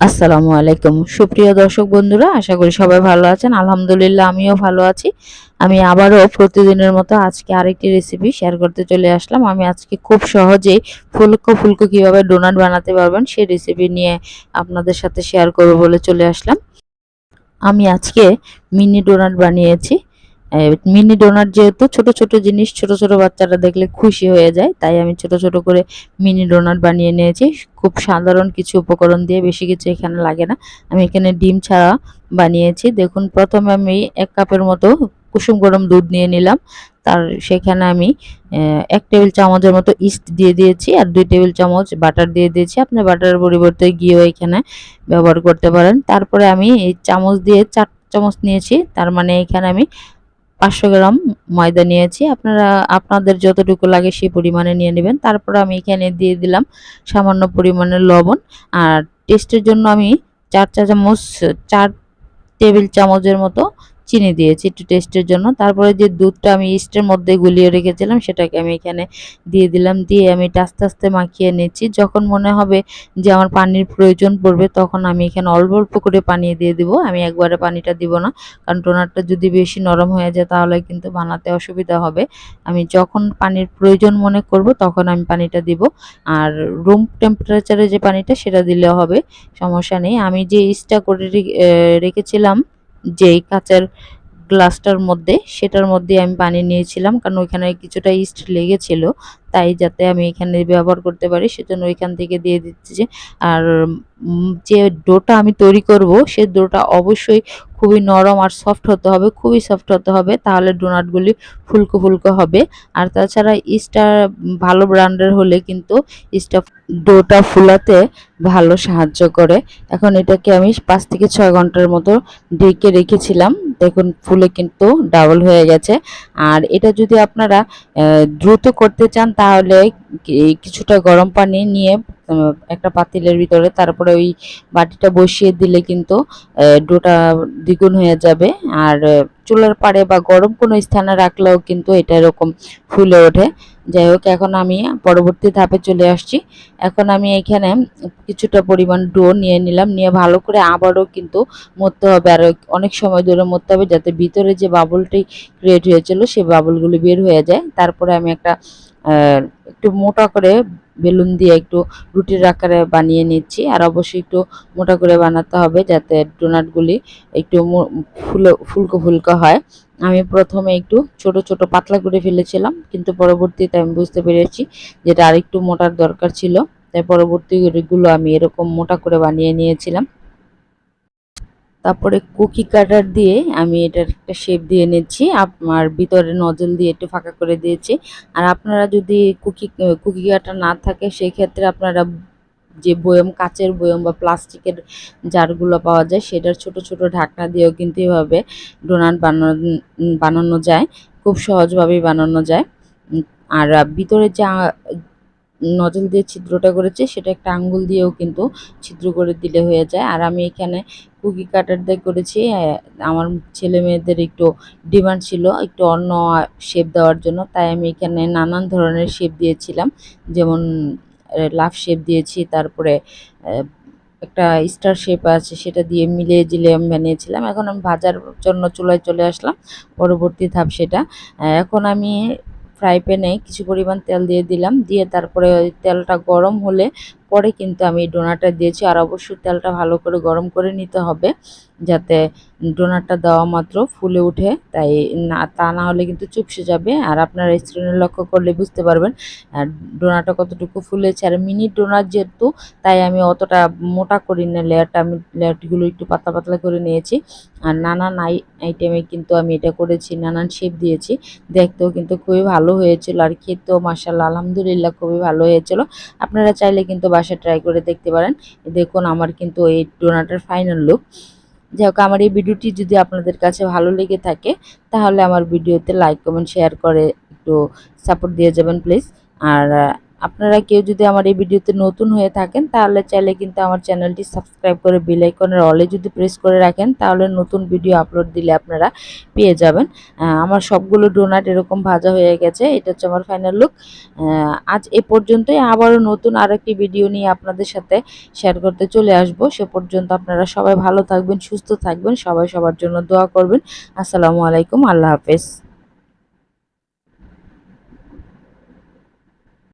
আসসালামু আলাইকুম। সুপ্রিয় দর্শক বন্ধুরা, আশা করি সবাই ভালো আছেন। আলহামদুলিল্লাহ, আমিও ভালো আছি। আমি আবারও প্রতিদিনের মতো আজকে আরেকটি রেসিপি শেয়ার করতে চলে আসলাম। আমি আজকে খুব সহজেই ফুলকো ফুলকো কীভাবে ডোনাট বানাতে পারবেন, সেই রেসিপি নিয়ে আপনাদের সাথে শেয়ার করব বলে চলে আসলাম। আমি আজকে মিনি ডোনাট বানিয়েছি। মিনি ডোনাট যেহেতু ছোট ছোট জিনিস, ছোট ছোট বাচ্চারা দেখলে খুশি হয়ে যায়। তাই আমি ছোট ছোট করে মিনি ডোনাট বানিয়ে নিয়েছি। খুব সাধারণ কিছু উপকরণ দিয়ে বেশি কিছু এখানে লাগে না। আমি এখানে ডিম ছাড়া বানিয়েছি। দেখুন, প্রথমে আমি এক কাপের মতো কুসুম গরম দুধ নিয়ে নিলাম। তার সেখানে আমি এক টেবিল চামচের মতো ইস্ট দিয়ে দিয়েছি আর দুই টেবিল চামচ বাটার দিয়ে দিয়েছি। আপনি বাটারের পরিবর্তে ঘিও এখানে ব্যবহার করতে পারেন। তারপরে আমি এই চামচ দিয়ে চার চামচ নিয়েছি। তার মানে এখানে আমি পাঁচশো গ্রাম ময়দা নিয়েছি। আপনারা, আপনাদের যতটুকু লাগে সেই পরিমাণে নিয়ে নেবেন। তারপর আমি এখানে দিয়ে দিলাম সামান্য পরিমাণে লবণ। আর টেস্টের জন্য আমি চার চা চামচ চার টেবিল চামচের মতো চিনি দিয়েছি একটু টেস্টের জন্য। তারপরে যে দুধটা আমি ইস্টের মধ্যে গুলিয়ে রেখেছিলাম, সেটাকে আমি এখানে দিয়ে দিলাম। দিয়ে আমি এটা আস্তে আস্তে মাখিয়ে নিচ্ছি। যখন মনে হবে যে আমার পানির প্রয়োজন পড়বে, তখন আমি এখানে অল্প অল্প করে পানি দিয়ে দিব। আমি একবারে পানিটা দিব না, কারণ টোনারটা যদি বেশি নরম হয়ে যায়, তাহলে কিন্তু বানাতে অসুবিধা হবে। আমি যখন পানির প্রয়োজন মনে করব, তখন আমি পানিটা দিব। আর রুম টেম্পারেচারে যে পানিটা, সেটা দিলে হবে, সমস্যা নেই। আমি যে ইস্টটা করে রেখেছিলাম যেই কাঁচের গ্লাসটার মধ্যে সেটার মধ্যে আমি পানি নিয়েছিলাম কারণ ওইখানে কিছুটা ইস্ট লেগেছিল। তাই যাতে আমি এখানে ব্যবহার করতে পারি, সেজন্য ওইখান থেকে দিয়ে দিচ্ছি আর যে ডোটা আমি তৈরি করব, সে ডোটা অবশ্যই খুবই নরম আর সফট হতে হবে, খুবই সফট হতে হবে, তাহলে ডোনাটগুলি ফুলকো ফুলকো হবে। আর তাছাড়া ইস্টটা ভালো ব্র্যান্ডের হলে কিন্তু ইস্টটা ডোটা ফুলাতে ভালো সাহায্য করে। এখন এটাকে আমি পাঁচ থেকে ছয় ঘণ্টার মতো ডেকে রেখেছিলাম, দেখুন ফুলে কিন্তু ডাবল হয়ে গেছে। আর এটা যদি আপনারা দ্রুত করতে চান তাহলে কিছুটা গরম পানি নিয়ে একটা পাতিলের ভিতরে, তারপরে ওই বাটিটা বসিয়ে দিলে কিন্তু ডোটা দ্বিগুণ হয়ে যাবে। আর চুলার পাড়ে বা গরম কোনো স্থানে রাখলেও কিন্তু এটা এরকম ফুলে ওঠে। যাই হোক, এখন আমি পরবর্তী ধাপে চলে আসছি। এখন আমি এখানে কিছুটা পরিমাণ ডো নিয়ে নিলাম, নিয়ে ভালো করে আবারও কিন্তু মরতে হবে। আর অনেক সময় ধরে মরতে হবে যাতে ভিতরে যে বাবলটি ক্রিয়েট হয়েছিল, সেই বাবলগুলি বের হয়ে যায়। তারপরে আমি একটা একটু মোটা করে বেলুন দিয়ে একটু রুটির আকারে বানিয়ে নিচ্ছি। আর অবশ্যই একটু মোটা করে বানাতে হবে যাতে ডোনাটগুলি একটু ফুলো, ফুলকো ফুলকো হয়। আমি প্রথমে একটু ছোট ছোট পাতলা করে ফেলেছিলাম, কিন্তু পরবর্তীতে আমি বুঝতে পেরেছি যেটা আরেকটু মোটার দরকার ছিল। তাই পরবর্তীগুলো আমি এরকম মোটা করে বানিয়ে নিয়েছিলাম। তারপরে কুকি কাটার দিয়ে আমি এটার একটা শেপ দিয়ে নিচ্ছি আমার ভিতরে নজল দিয়ে একটু ফাঁকা করে দিয়েছি। আর আপনারা যদি কুকি কুকি কাটার না থাকে, সেই ক্ষেত্রে আপনারা যে বয়ম, কাচের বয়ম বা প্লাস্টিকের জারগুলো পাওয়া যায়, সেটার ছোট ছোট ঢাকনা দিয়েও কিন্তু এভাবে ডোনাট বানানো বানানো যায়। খুব সহজভাবেই বানানো যায়। আর ভিতরে যে নজল দিয়ে ছিদ্রটা করেছে, সেটা একটা আঙ্গুল দিয়েও কিন্তু ছিদ্র করে দিলে হয়ে যায়। আর আমি এখানে কুকি কাটার দিয়ে করেছি। আমার ছেলে মেয়েদের একটু ডিমান্ড ছিল একটু অন্য শেপ দেওয়ার জন্য। তাই আমি এখানে নানান ধরনের শেপ দিয়েছিলাম। যেমন লাভ শেপ দিয়েছি, তারপরে একটা স্টার শেপ আছে, সেটা দিয়ে মিলিয়ে জিলে বানিয়েছিলাম। এখন আমি ভাজার জন্য চুলায় চলে আসলাম, পরবর্তী ধাপ সেটা। এখন আমি ফ্রাই প্যানে কিছু পরিমাণ তেল দিয়ে দিলাম, দিয়ে তারপরে তেলটা গরম হলে পরে কিন্তু আমি ডোনাটা দিয়েছি। আর অবশ্যই তেলটা ভালো করে গরম করে নিতে হবে, যাতে ডোনাটটা দেওয়া মাত্র ফুলে উঠে তাই না, তা না হলে কিন্তু চুপসে যাবে। আর আপনার রেস্টুরেন্টে লক্ষ্য করলে বুঝতে পারবেন ডোনাটা কতটুকু ফুলেছে। আর মিনি ডোনাট যেহেতু, তাই আমি অতটা মোটা করি না লেয়ারটা। আমি লেয়ারগুলো একটু পাতলা পাতলা করে নিয়েছি। আর নানান আই, আইটেমে কিন্তু আমি এটা করেছি, নানান শেপ দিয়েছি। দেখতেও কিন্তু খুবই ভালো হয়েছিল। আর খেতেও মাসাল্লাহ আলহামদুলিল্লাহ খুবই ভালো হয়েছিল। আপনারা চাইলে কিন্তু বাসায় ট্রাই করে দেখতে পারেন। দেখুন আমার কিন্তু এই ডোনাটের ফাইনাল লুক যাই হোক, আমার এই ভিডিওটি যদি আপনাদের কাছে ভালো লেগে থাকে, তাহলে আমার ভিডিওতে লাইক কমেন্ট শেয়ার করে একটু সাপোর্ট দিয়ে যাবেন প্লিজ আর আপনারা কেউ যদি আমার এই ভিডিওতে নতুন হয়ে থাকেন, তাহলে চাইলে কিন্তু আমার চ্যানেলটি সাবস্ক্রাইব করে বেল আইকনের অলে যদি প্রেস করে রাখেন, তাহলে নতুন ভিডিও আপলোড দিলে আপনারা পেয়ে যাবেন। আমার সবগুলো ডোনাট এরকম ভাজা হয়ে গেছে, এটা হচ্ছে আমার ফাইনাল লুক আজ এ পর্যন্তই, আবারও নতুন আর একটি ভিডিও নিয়ে আপনাদের সাথে শেয়ার করতে চলে আসব। সে পর্যন্ত আপনারা সবাই ভালো থাকবেন, সুস্থ থাকবেন, সবাই সবার জন্য দোয়া করবেন। আসসালামু আলাইকুম, আল্লাহ হাফেজ।